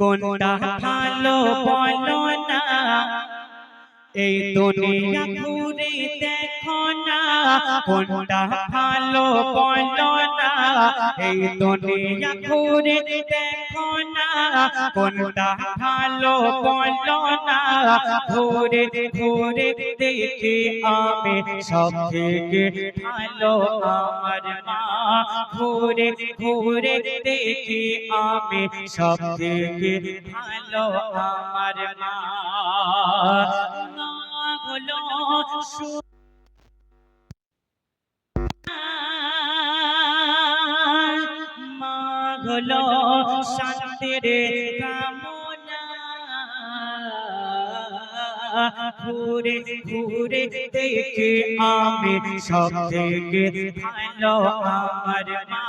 কোনটা ভালো বলো না এই দুনিয়া ঘুরে দেখো না কোনটা ভালো বলো না, এই দুনিয়া ঘুরে দেখো না, কোনটা ভালো বলো না, ঘুরে ঘুরে দেখি আমি সব থেকে ভালো আমার মা, ঘুরে ঘুরে দেখি আমি সব থেকে ভালো আমার মা। হলো হলো শান্তির কামনা। ঘুরে ঘুরে দেখে আমি সব থেকে ভালো আমার মা।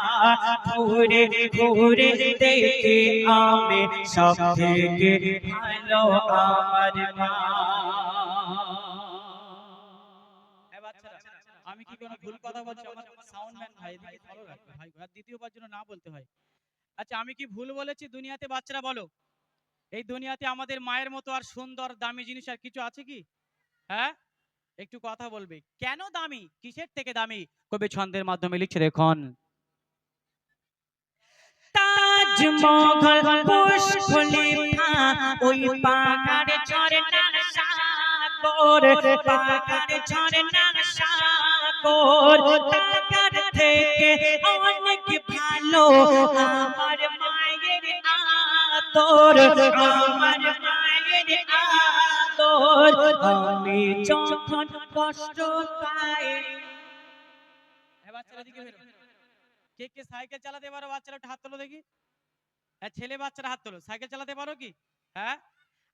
ঘুরে ঘুরে দেখে আমি সব থেকে ভালো আমার মা। আমি কি কোনো ভুল কথা বলছি? আমার সাউন্ডম্যান ভাই ফলো রাখবে ভাই দ্বিতীয়বার জন্য না বলতে হয়। আচ্ছা আমি কি ভুল বলেছি দুনিয়াতে বাচ্চারা বলো? এই দুনিয়াতে আমাদের মায়ের মতো আর সুন্দর, দামি জিনিস আর কিছু আছে কি? হ্যাঁ? একটু কথা বলবে। কেন দামি? কিসের থেকে দামি? কবি ছন্দের মাধ্যমে লিখছে, দেখুন। থেকে অনেক ভালো আদর, আমার মায়ের আদর, আমি যখন কষ্ট পাই। কে কে সাইকেল চালাতে পারো? বাচ্চারা হাত তোলো দেখি। হ্যাঁ ছেলে বাচ্চারা হাত তোলো। সাইকেল চালাতে পারো কি? হ্যাঁ?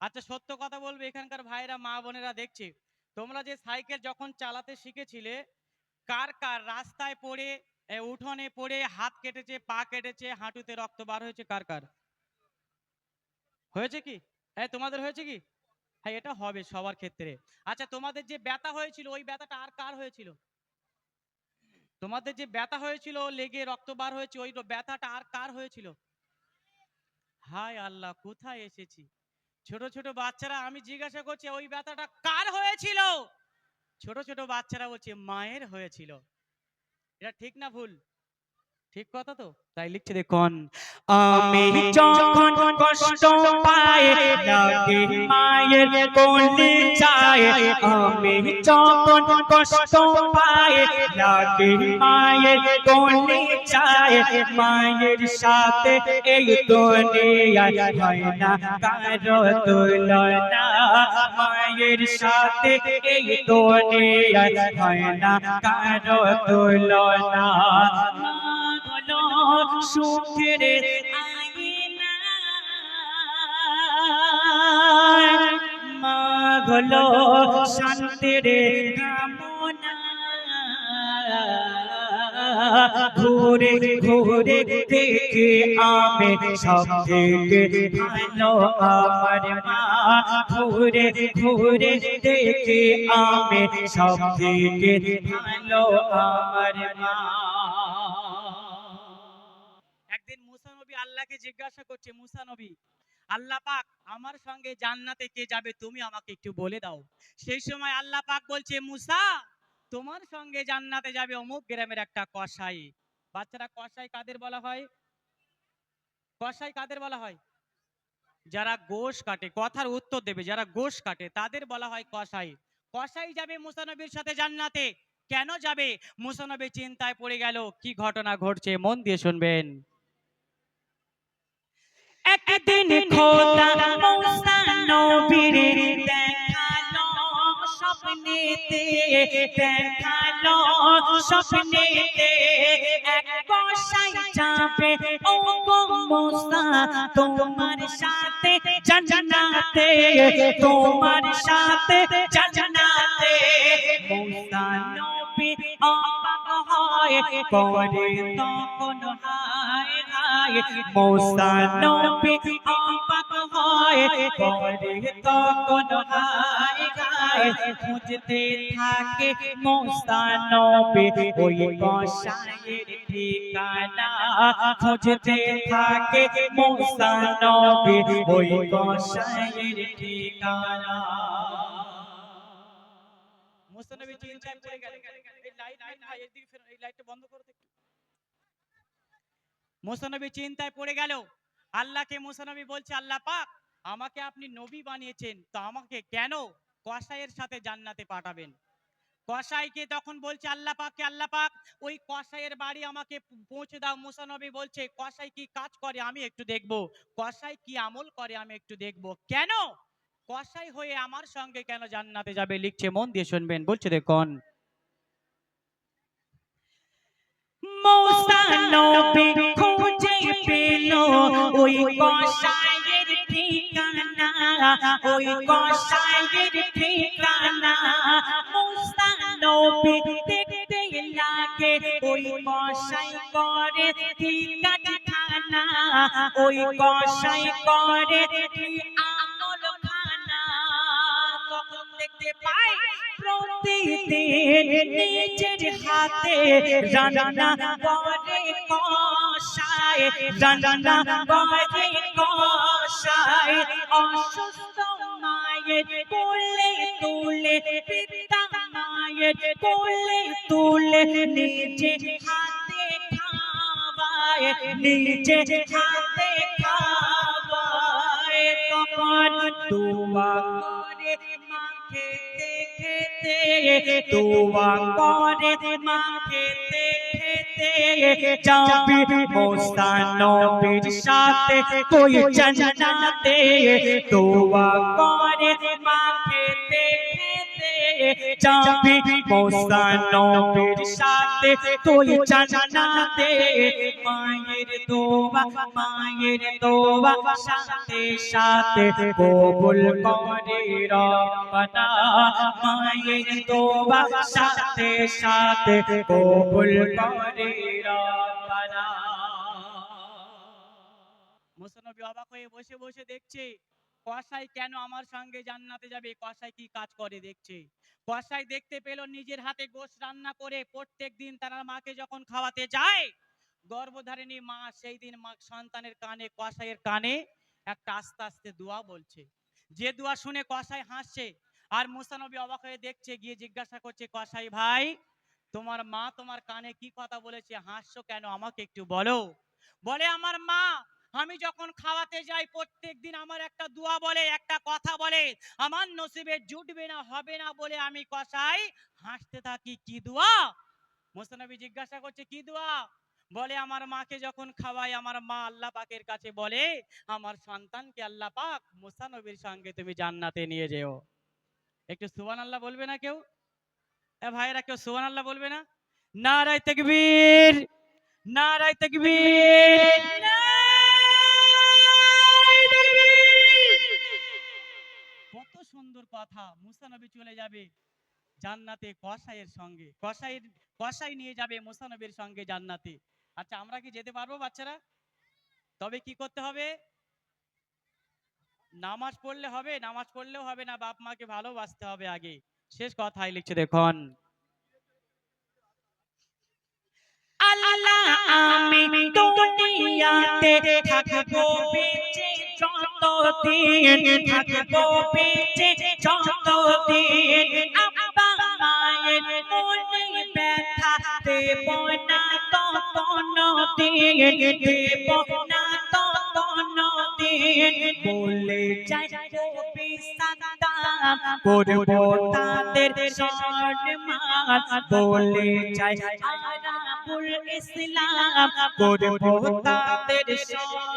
আচ্ছা সত্য কথা বলবে এখানকার ভাইরা মা বোনেরা দেখছে। তোমরা যে সাইকেল যখন চালাতে শিখেছিলে, কার কার রাস্তায় পড়ে উঠোনে পড়ে, হাত কেটেছে, পা কেটেছে, হাঁটুতে রক্ত বার হয়েছে, কার কার? হয়েছে কি? হ্যাঁ তোমাদের হয়েছে কি? হ্যাঁ এটা হবে সবার ক্ষেত্রে। আচ্ছা তোমাদের যে ব্যথা হয়েছিল, ওই ব্যথাটা আর কার হয়েছিল? তোমাদের যে ব্যথা হয়েছিল, লেগে রক্ত বার হয়েছে, ওই ব্যথাটা আর কার হয়েছিল? হায় আল্লাহ, কোথায় এসেছি? ছোট ছোট বাচ্চারা, আমি জিজ্ঞাসা করছি, ওই ব্যথাটা কার হয়েছিল? ছোট ছোট বাচ্চারা বলছে, মায়ের হয়েছিল। এটা ঠিক না ভুল? ঠিক কথা তো? তাই লিখছে দেখুন আমি যখন কষ্ট পাই লাগে, মায়ের কোলে চায় আমি যখন কষ্ট পাই লাগে, মায়ের কোলে চায় মায়ের সাথে এই দুনিয়ায় হয় না, কারও তুলনা মায়ের সাথে এই দুনিয়ায় হয় না, কারও তুলনা সুখের আয়না। মা হলো শান্তির কামনা। ঘুরে ঘুরে দেখে আমি সব থেকে ভালো আমার মা। ঘুরে ঘুরে দেখে আমি সব থেকে ভালো আমার মা। আল্লাহকে জিজ্ঞাসা করছে, মুসা নবী, আল্লাহ পাক আমার সঙ্গে জান্নাতে কে যাবে তুমি আমাকে একটু বলে দাও। সেই সময় আল্লাহ পাক বলছে, মুসা, তোমার সঙ্গে জান্নাতে যাবে অমুক গ্রামের একটা কসাই। বাচ্চারা, কসাই কাদের বলা হয়? কসাই কাদের বলা হয়? যারা গোশ কাটে, কথার উত্তর দেবে, যারা গোশ কাটে, তাদের বলা হয় কসাই। কসাই যাবে মুসানবীর সাথে জান্নাতে। কেন যাবে? মুসানবী চিন্তায় পড়ে গেল, কি ঘটনা ঘটছে? মন দিয়ে শুনবেন। একদিন খোদা মৌসা নবীর দেখাল স্বপ্নেতে দেখাল স্বপ্নেতে। এক বসাই যাবে ও গো মৌসা, তোমার সাথে জান্নাতে, তোমার সাথে জান্নাতে। মৌসা নবী অবাক হয়, পরে তখন হায় হায় মৌসা নবী অবাক হয়। পরে তখন হায় হায় খুঁজতে থাকে মৌসা নবী। ওই কষায়ের ঠিকানা খুঁজতে থাকে মুসা নবী। ওই কসাইয়ের ঠিকানা। মুসা নবী চিন্তায় পড়ে গেলেন। এই লাইট ভাই এদিকে ফেরো এই লাইটটা বন্ধ করো তো একটু মুসা নবী চিন্তায় পড়ে গেল। আল্লাহকে মুসা নবী বলছে, আল্লাহ পাক, আমাকে আপনি নবী বানিয়েছেন, তো আমাকে কেন কসাইয়ের সাথে জান্নাতে পাঠাবেন? কসাইকে তখন বলছে, আল্লাহ পাককে আল্লাহ পাক, ওই কসাইয়ের বাড়ি আমাকে পৌঁছে দাও। মুসা নবী বলছে, কসাই কি কাজ করে আমি একটু দেখব। কসাই কি আমল করে আমি একটু দেখব। কেন? কসাই হয়ে আমার সঙ্গে কেন জান্নাতে যাবে? লিখছে, মন দিয়ে শুনবেন। বলছে, দেখুন। মুসা খুঁজে ওই কসাইয়ের ঠিকানা, ওই কসাইয়ের ঠিকানা। মুসা দেখতে লাগে, ওই কসাই করে ঠিকানা, ওই কসাই করে আমল দেখতে পাই প্রতিদিন নিজের হাতে রান্না করে কষায় রান্না করে কষায় অসুস্থ মায়ের কোলে তুলে, পিতা মায়ের কোলে তুলে, নিজে হাতে খাওয়ায়, নিজে হাতে খাওয়ায়। তখন করে মাকে দেখতে দোয়া করে মাকে দেখতে যাবি মোসা নবীর সাথে। তুই জান্নাতে দোয়া করে মা যাবি সাথে, তুই মায়ের মায়ের সাথে সাথে কবুল করে মায়ের সাথে সাথে কবুল করে মুসানবী অবাক হয়ে বসে বসে দেখছে, কসাই কেন আমার সঙ্গে জান্নাতে যাবে? কসাই কি কাজ করে দেখছে? কসাই দেখতে পেল নিজের হাতে গোশ রান্না করে প্রত্যেক দিন তার মাকে যখন খাওয়াতে যায়, গর্ভধারিণী মা সেই দিন মা সন্তানের কানে, কসাইয়ের কানে একটা আস্তে আস্তে দোয়া বলছে। যে দোয়া শুনে কসাই হাসছে আর মুসানবী অবাক হয়ে দেখছে, গিয়ে জিজ্ঞাসা করছে, কসাই ভাই, তোমার মা তোমার কানে কি কথা বলেছে? হাসছো কেন? আমাকে একটু বলো। বলে, আমার মা আমি যখন খাওয়াতে যাই প্রত্যেক দিন আমার একটা দোয়া বলে, একটা কথা বলে, আমার নসিবে জুটবে না, হবে না বলে আমি কষাই হাসতে থাকি, কি দোয়া? মোস্তানবী জিজ্ঞাসা করছে, কি দোয়া? বলে, আমার মাকে যখন খাওয়াই, আমার মা আল্লাহ পাকের কাছে বলে, আমার সন্তানকে আল্লাহ পাক মুসানবীর সঙ্গে তুমি জান্নাতে নিয়ে যেও। একটু সুবান আল্লাহ বলবে না কেউ? এ ভাইয়েরা, কেউ সুবান আল্লাহ বলবে না? নারায় তকবীর নারায় তকবীর কথা, মুসা নবী চলে যাবে জান্নাতে কসাইয়ের সঙ্গে। কসাইয়ের, কসাই নিয়ে যাবে মুসানবীর সঙ্গে জান্নাতে। আচ্ছা আমরা কি যেতে পারব বাচ্চারা? তবে কি করতে হবে? নামাজ পড়লে হবে, নামাজ পড়লেও হবে না, বাপ মাকে ভালোবাসতে হবে আগে। শেষ কথাই লিখছে দেখুন। আল্লাহ আমি দুনিয়াতে থাকব। যতদিন থাকব বেঁচে যতদিন আব্বা মায়ের মনে ব্যথা দেব না তো দিন দেব না তো দিন বলে যাই বিসাদাম করব তাদের সম্মান, বলে যাই আরাবুল ইসলাম, করব তাদের সম্মান।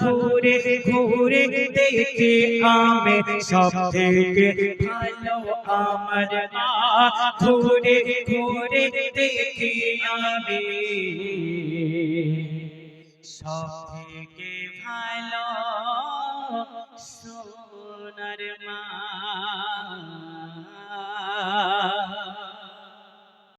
ঘুরে ঘুরে দেখি আমি সব থেকে ভালো আমার মা। ঘুরে ঘুরে দেখি আমি সব থেকে ভালো সোনার মা।